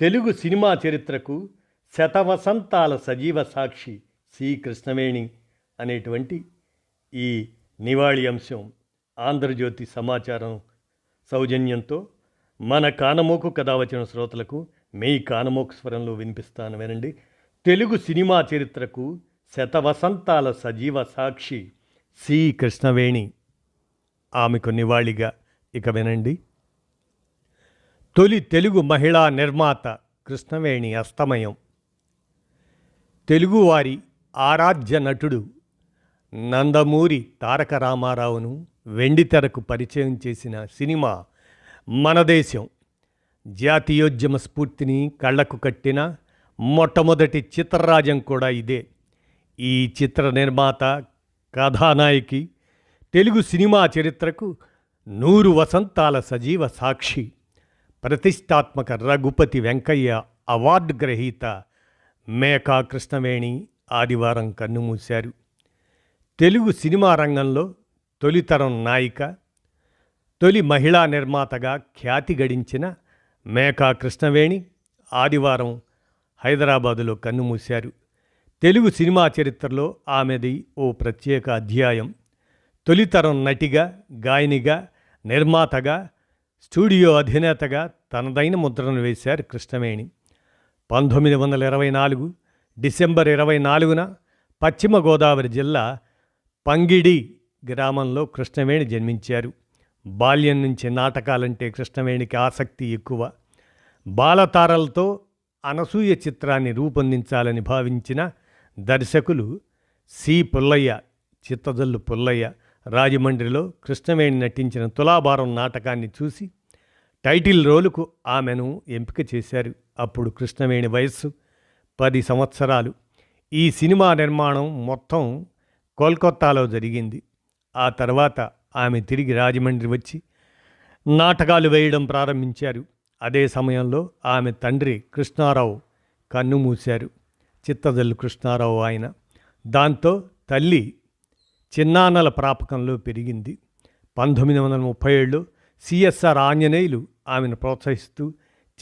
Telugu cinema చరిత్రకు శతవసంతాల సజీవ సాక్షి C Krishnaveni అనేటువంటి ఈ నివాళి అంశం ఆంధ్రజ్యోతి సమాచారం సౌజన్యంతో మన కానమోకు కథ వచ్చిన శ్రోతలకు మీ కానమోకు స్వరంలో వినిపిస్తాను వినండి. తెలుగు సినిమా చరిత్రకు శతవసంతాల సజీవ సాక్షి సి కృష్ణవేణి ఆమెకు నివాళిగా ఇక వినండి. తొలి తెలుగు మహిళా నిర్మాత కృష్ణవేణి అస్తమయం. తెలుగువారి ఆరాధ్య నటుడు నందమూరి తారక రామారావును వెండితెరకు పరిచయం చేసిన సినిమా మన దేశం. జాతీయోద్యమ స్ఫూర్తిని కళ్ళకు కట్టిన మొట్టమొదటి చిత్రరాజం కూడా ఇదే. ఈ చిత్ర నిర్మాత కథానాయకి తెలుగు సినిమా చరిత్రకు నూరు వసంతాల సజీవ సాక్షి. ప్రతిష్టాత్మక రఘుపతి వెంకయ్య అవార్డు గ్రహీత మేకా కృష్ణవేణి ఆదివారం కన్నుమూశారు. తెలుగు సినిమా రంగంలో తొలితరం నాయిక తొలి మహిళా నిర్మాతగా ఖ్యాతి గడించిన మేకా కృష్ణవేణి ఆదివారం హైదరాబాదులో కన్నుమూశారు. తెలుగు సినిమా చరిత్రలో ఆమెది ఓ ప్రత్యేక అధ్యాయం. తొలితరం నటిగా గాయనిగా నిర్మాతగా స్టూడియో అధినేతగా తనదైన ముద్రను వేశారు కృష్ణవేణి. పంతొమ్మిది వందల ఇరవై నాలుగు డిసెంబర్ ఇరవై నాలుగున పశ్చిమ గోదావరి జిల్లా పంగిడి గ్రామంలో కృష్ణవేణి జన్మించారు. బాల్యం నుంచి నాటకాలంటే కృష్ణవేణికి ఆసక్తి ఎక్కువ. బాలతారలతో అనసూయ చిత్రాన్ని రూపొందించాలని భావించిన దర్శకులు సి పుల్లయ్య చిత్తజల్లు పుల్లయ్య రాజమండ్రిలో కృష్ణవేణి నటించిన తులాభారం నాటకాన్ని చూసి టైటిల్ రోలుకు ఆమెను ఎంపిక చేశారు. అప్పుడు కృష్ణవేణి వయస్సు పది సంవత్సరాలు. ఈ సినిమా నిర్మాణం మొత్తం కోల్కత్తాలో జరిగింది. ఆ తర్వాత ఆమె తిరిగి రాజమండ్రి వచ్చి నాటకాలు వేయడం ప్రారంభించారు. అదే సమయంలో ఆమె తండ్రి కృష్ణారావు కన్ను మూశారు. చిత్తదల్లు కృష్ణారావు ఆయన. దాంతో తల్లి చిన్నాన్నల ప్రాపకంలో పెరిగింది. పంతొమ్మిది వందల ముప్పై ఏళ్ళు సిఎస్ఆర్ ఆంజనేయులు ఆమెను ప్రోత్సహిస్తూ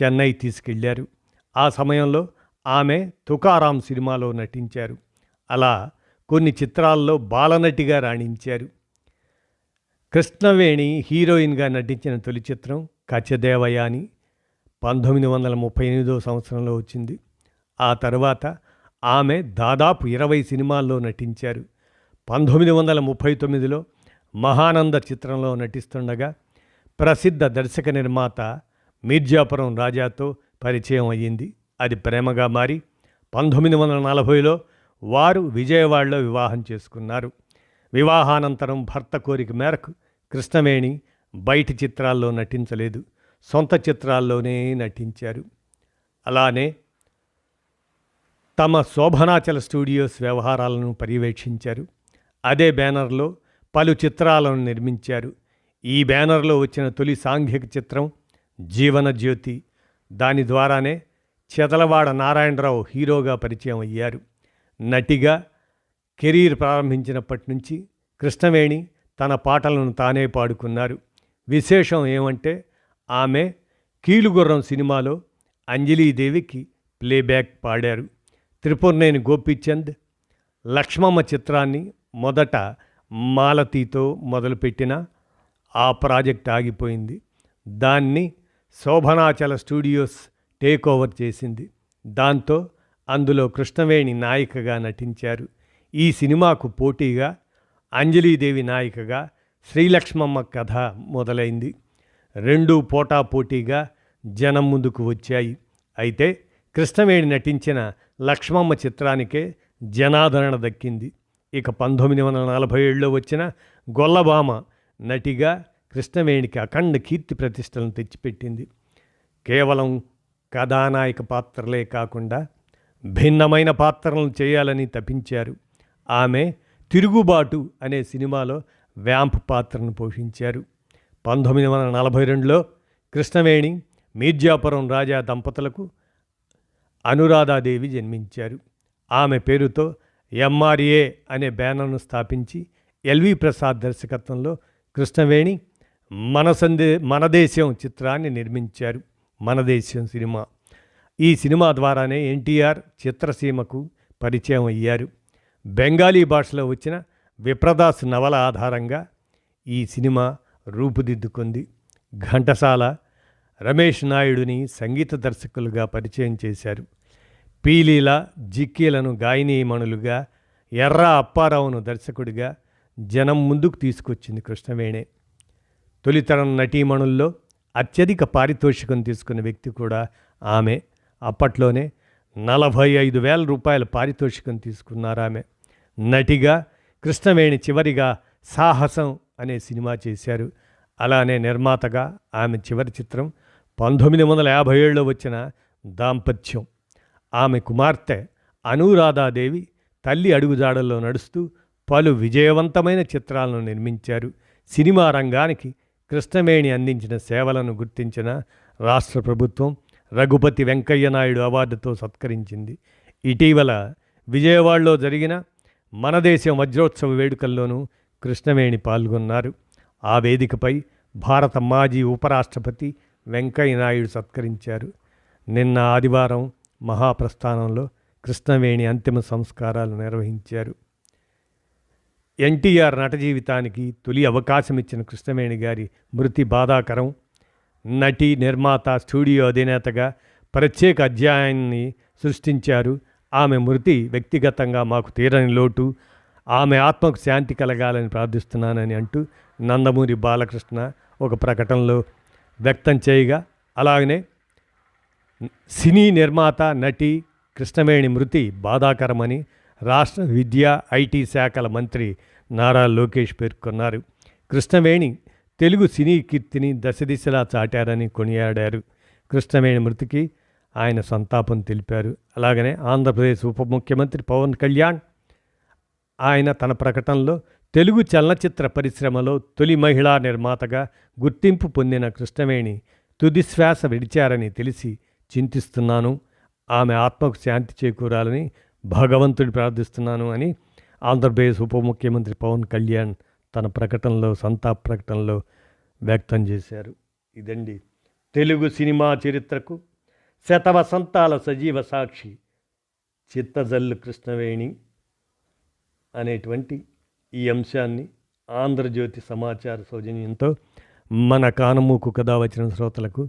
చెన్నై తీసుకెళ్ళారు. ఆ సమయంలో ఆమె తుకారాం సినిమాలో నటించారు. అలా కొన్ని చిత్రాల్లో బాలనటిగా రాణించారు. కృష్ణవేణి హీరోయిన్గా నటించిన తొలి చిత్రం కచ్చదేవయాని పంతొమ్మిది వందల ముప్పై ఎనిమిదో సంవత్సరంలో వచ్చింది. ఆ తర్వాత ఆమె దాదాపు ఇరవై సినిమాల్లో నటించారు. పంతొమ్మిది వందల ముప్పై తొమ్మిదిలో మహానంద చిత్రంలో నటిస్తుండగా ప్రసిద్ధ దర్శక నిర్మాత మీర్జాపురం రాజాతో పరిచయం అయ్యింది. అది ప్రేమగా మారి పంతొమ్మిది వందల నలభైలో వారు విజయవాడలో వివాహం చేసుకున్నారు. వివాహానంతరం భర్త కోరిక మేరకు కృష్ణవేణి బయటి చిత్రాల్లో నటించలేదు. సొంత చిత్రాల్లోనే నటించారు. అలానే తమ శోభనాచల స్టూడియోస్ వ్యవహారాలను పర్యవేక్షించారు. అదే బ్యానర్లో పలు చిత్రాలను నిర్మించారు. ఈ బ్యానర్లో వచ్చిన తొలి సాంఘిక చిత్రం జీవన జ్యోతి. దాని ద్వారానే చెదలవాడ నారాయణరావు హీరోగా పరిచయం అయ్యారు. నటిగా కెరీర్ ప్రారంభించినప్పటి నుంచి కృష్ణవేణి తన పాటలను తానే పాడుకున్నారు. విశేషం ఏమంటే ఆమె కీలుగుర్రం సినిమాలో అంజలీదేవికి ప్లేబ్యాక్ పాడారు. త్రిపురనేని గోపీచంద్ లక్ష్మమ్మ చిత్రాన్ని మొదట మాలతీతో మొదలుపెట్టిన ఆ ప్రాజెక్ట్ ఆగిపోయింది. దాన్ని శోభనాచల స్టూడియోస్ టేక్ ఓవర్ చేసింది. దాంతో అందులో కృష్ణవేణి నాయికగా నటించారు. ఈ సినిమాకు పోటీగా అంజలీదేవి నాయికగా శ్రీలక్ష్మమ్మ కథ మొదలైంది. రెండు పోటా పోటీగా జనం ముందుకు వచ్చాయి. అయితే కృష్ణవేణి నటించిన లక్ష్మమ్మ చిత్రానికే జనాదరణ దక్కింది. ఇక పంతొమ్మిది వందల నలభై ఏడులో వచ్చిన గొల్లబామ నటిగా కృష్ణవేణికి అఖండ కీర్తి ప్రతిష్టలను తెచ్చిపెట్టింది. కేవలం కథానాయక పాత్రలే కాకుండా భిన్నమైన పాత్రలను చేయాలని తపించారు. ఆమె తిరుగుబాటు అనే సినిమాలో వ్యాంప్ పాత్రను పోషించారు. పంతొమ్మిది వందల నలభై రెండులో కృష్ణవేణి మీర్జాపురం రాజా దంపతులకు అనురాధాదేవి జన్మించారు. ఆమె పేరుతో ఎంఆర్ఏ అనే బ్యానర్ను స్థాపించి ఎల్వి ప్రసాద్ దర్శకత్వంలో కృష్ణవేణి మన సందే మన దేశం చిత్రాన్ని నిర్మించారు. మన దేశం సినిమా. ఈ సినిమా ద్వారానే ఎన్టీఆర్ చిత్రసీమకు పరిచయం అయ్యారు. బెంగాలీ భాషలో వచ్చిన విప్రదాస్ నవల ఆధారంగా ఈ సినిమా రూపుదిద్దుకుంది. ఘంటసాల రమేష్ నాయుడుని సంగీత దర్శకులుగా పరిచయం చేశారు. పీలీల జిక్కీలను గాయనీయమణులుగా ఎర్ర అప్పారావును దర్శకుడిగా జనం ముందుకు తీసుకొచ్చింది కృష్ణవేణే. తొలితరం నటీమణుల్లో అత్యధిక పారితోషికం తీసుకున్న వ్యక్తి కూడా ఆమె. అప్పట్లోనే నలభై ఐదు వేల రూపాయల పారితోషికం తీసుకున్నారు ఆమె నటిగా కృష్ణవేణి చివరిగా సాహసం అనే సినిమా చేశారు. అలానే నిర్మాతగా ఆమె చివరి చిత్రం పంతొమ్మిది వందల యాభై ఏడులో వచ్చిన దాంపత్యం. ఆమె కుమార్తె అనురాధాదేవి తల్లి అడుగుజాడల్లో నడుస్తూ పలు విజయవంతమైన చిత్రాలను నిర్మించారు. సినిమా రంగానికి కృష్ణవేణి అందించిన సేవలను గుర్తించిన రాష్ట్ర ప్రభుత్వం రఘుపతి వెంకయ్య నాయుడు అవార్డుతో సత్కరించింది. ఇటీవల విజయవాడలో జరిగిన మన దేశం వజ్రోత్సవ వేడుకల్లోనూ కృష్ణవేణి పాల్గొన్నారు. ఆ వేదికపై భారత మాజీ ఉపరాష్ట్రపతి వెంకయ్య నాయుడు సత్కరించారు. నిన్న ఆదివారం మహాప్రస్థానంలో కృష్ణవేణి అంతిమ సంస్కారాలు నిర్వహించారు. ఎన్టీఆర్ నట జీవితానికి తొలి అవకాశం ఇచ్చిన కృష్ణవేణి గారి మృతి బాధాకరం. నటి నిర్మాత స్టూడియో అధినేతగా ప్రత్యేక అధ్యాయాన్ని సృష్టించారు. ఆమె మృతి వ్యక్తిగతంగా మాకు తీరని లోటు. ఆమె ఆత్మకు శాంతి కలగాలని ప్రార్థిస్తున్నానని అంటూ నందమూరి బాలకృష్ణ ఒక ప్రకటనలో వ్యక్తం చేయగా అలాగనే సినీ నిర్మాత నటి కృష్ణవేణి మృతి బాధాకరమని రాష్ట్ర విద్యా ఐటీ శాఖల మంత్రి నారా లోకేష్ పేర్కొన్నారు. కృష్ణవేణి తెలుగు సినీ కీర్తిని దశదిశలా చాటారని కొనియాడారు. కృష్ణవేణి మృతికి ఆయన సంతాపం తెలిపారు. అలాగనే ఆంధ్రప్రదేశ్ ఉప ముఖ్యమంత్రి పవన్ కళ్యాణ్ ఆయన తన ప్రకటనలో తెలుగు చలనచిత్ర పరిశ్రమలో తొలి మహిళా నిర్మాతగా గుర్తింపు పొందిన కృష్ణవేణి తుదిశ్వాస విడిచారని తెలిసి చింతిస్తున్నాను. ఆమె ఆత్మకు శాంతి చేకూరాలని భగవంతుడి ప్రార్థిస్తున్నాను అని ఆంధ్రప్రదేశ్ ఉప ముఖ్యమంత్రి పవన్ కళ్యాణ్ తన ప్రకటనలో సంతాప ప్రకటనలో వ్యక్తం చేశారు. ఇదండి తెలుగు సినిమా చరిత్రకు శతవసంతాల సజీవ సాక్షి చిత్తజల్లు కృష్ణవేణి అనేటువంటి ఈ అంశాన్ని ఆంధ్రజ్యోతి సమాచార సౌజన్యంతో మన కానమూకు కథ వచ్చిన శ్రోతలకు